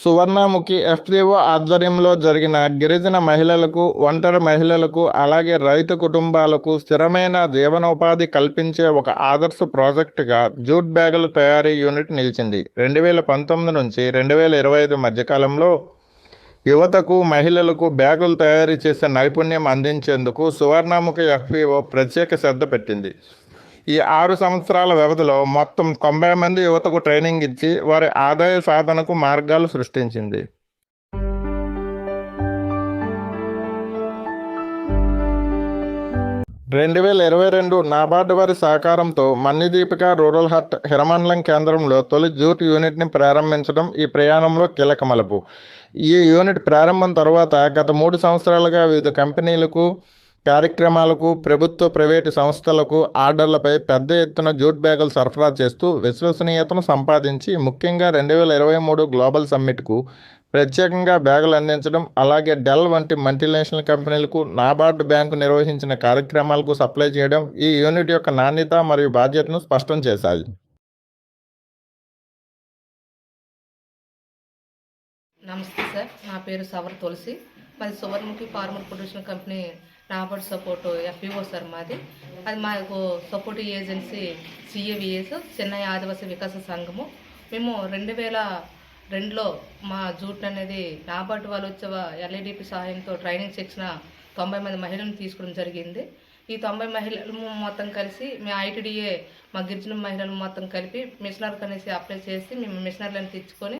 Suvarnamukhi FPO ఆధ్వర్యంలో జరిగిన గిరిజన మహిళలకు ఒంటరి మహిళలకు అలాగే రైతు కుటుంబాలకు స్థిరమైన జీవనోపాధి కల్పించే ఒక ఆదర్శ ప్రాజెక్టుగా జూట్ బ్యాగుల తయారీ యూనిట్ నిలిచింది. రెండు వేల పంతొమ్మిది నుంచి రెండు వేల ఇరవై ఐదు మధ్యకాలంలో యువతకు మహిళలకు బ్యాగులు తయారు చేసే నైపుణ్యం అందించేందుకు సువర్ణముఖి ఎఫ్పిఓ ప్రత్యేక శ్రద్ధ పెట్టింది. ఈ ఆరు సంవత్సరాల వ్యవధిలో మొత్తం తొంభై మంది యువతకు ట్రైనింగ్ ఇచ్చి వారి ఆదాయ సాధనకు మార్గాలు సృష్టించింది. రెండు వేల ఇరవై రెండు నాబార్డు వారి సహకారంతో మన్నిదీపిక రూరల్ హట్ హిరమండలం కేంద్రంలో తొలి జూట్ యూనిట్ని ప్రారంభించడం ఈ ప్రయాణంలో కీలక మలుపు. ఈ యూనిట్ ప్రారంభం తర్వాత గత మూడు సంవత్సరాలుగా వివిధ కంపెనీలకు కార్యక్రమాలకు ప్రభుత్వ ప్రైవేటు సంస్థలకు ఆర్డర్లపై పెద్ద ఎత్తున జూట్ బ్యాగులు సరఫరా చేస్తూ విశ్వసనీయతను సంపాదించి ముఖ్యంగా రెండు వేల ఇరవై మూడు గ్లోబల్ సమ్మిట్కు ప్రత్యేకంగా బ్యాగులు అందించడం అలాగే డెల్ వంటి మల్టీనేషనల్ కంపెనీలకు నాబార్డు బ్యాంకు నిర్వహించిన కార్యక్రమాలకు సప్లై చేయడం ఈ యూనిట్ యొక్క నాణ్యత మరియు బాధ్యతను స్పష్టం చేశాయి. నమస్తే సార్. నా పేరు సవర్ తులసి. మరి Suvarnamukhi farmer production company NABARD support FEO sir మాది. అది మాకు support agency CAVS Chennai Adivasi Vikasa సంఘము. మేము రెండు వేల రెండులో మా జూట్ అనేది నాబార్డ్ వాళ్ళు వచ్చే ఎల్ఐడిపి సహాయంతో ట్రైనింగ్ శిక్షణ తొంభై మంది మహిళలను తీసుకోవడం జరిగింది. ఈ తొంభై మహిళలు మొత్తం కలిసి మేము ఐటీడీఏ మా గిరిజన మహిళలు మొత్తం కలిపి మిషనర్కి అనేసి అప్లై చేసి మేము మిషనర్లను తెచ్చుకొని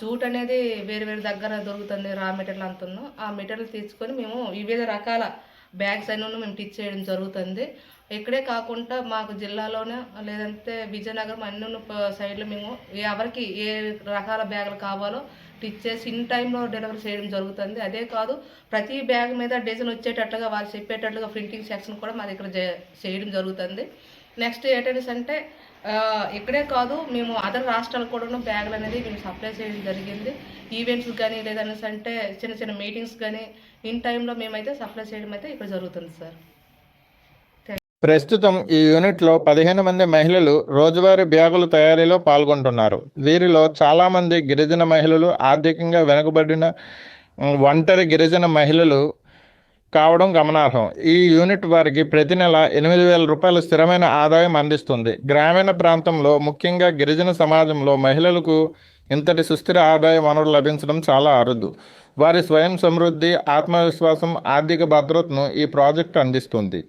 జూట్ అనేది వేరు వేరు దగ్గర దొరుకుతుంది రా మెటీరియల్ అంతా ఆ మెటీరియల్ తీసుకొని మేము వివిధ రకాల బ్యాగ్స్ అన్నీ మేము టిచ్ చేయడం జరుగుతుంది. ఇక్కడే కాకుండా మాకు జిల్లాలోనే లేదంటే విజయనగరం అన్ని ఉన్న సైడ్లో మేము ఎవరికి ఏ రకాల బ్యాగులు కావాలో టిచ్ చేసి ఇన్ టైంలో డెలివరీ చేయడం జరుగుతుంది. అదే కాదు ప్రతి బ్యాగ్ మీద డిజైన్ వచ్చేటట్లుగా వాళ్ళు చెప్పేటట్లుగా ప్రింటింగ్ సెక్షన్ కూడా మా దగ్గర చే- చేయడం జరుగుతుంది. నెక్స్ట్ ఏంటనేసి అంటే ఇక్కడే కాదు మేము అదర్ రాష్ట్రాలకు కూడా బ్యాగులు అనేది మేము సప్లై చేయడం జరిగింది. ఈవెంట్స్ కానీ లేదనేసి అంటే చిన్న చిన్న మీటింగ్స్ కానీ ఇన్ టైంలో మేమైతే సప్లై చేయడం అయితే ఇక్కడ జరుగుతుంది సార్ ప్రస్తుతం ఈ యూనిట్లో పదిహేను మంది మహిళలు రోజువారీ బ్యాగుల తయారీలో పాల్గొంటున్నారు. వీరిలో చాలామంది గిరిజన మహిళలు ఆర్థికంగా వెనుకబడిన ఒంటరి గిరిజన మహిళలు కావడం గమనార్హం. ఈ యూనిట్ వారికి ప్రతి నెల ఎనిమిది వేల రూపాయల స్థిరమైన ఆదాయం అందిస్తుంది. గ్రామీణ ప్రాంతంలో ముఖ్యంగా గిరిజన సమాజంలో మహిళలకు ఇంతటి సుస్థిర ఆదాయ వనరు లభించడం చాలా అరుదు. వారి స్వయం సమృద్ధి ఆత్మవిశ్వాసం ఆర్థిక భద్రతను ఈ ప్రాజెక్టు అందిస్తుంది.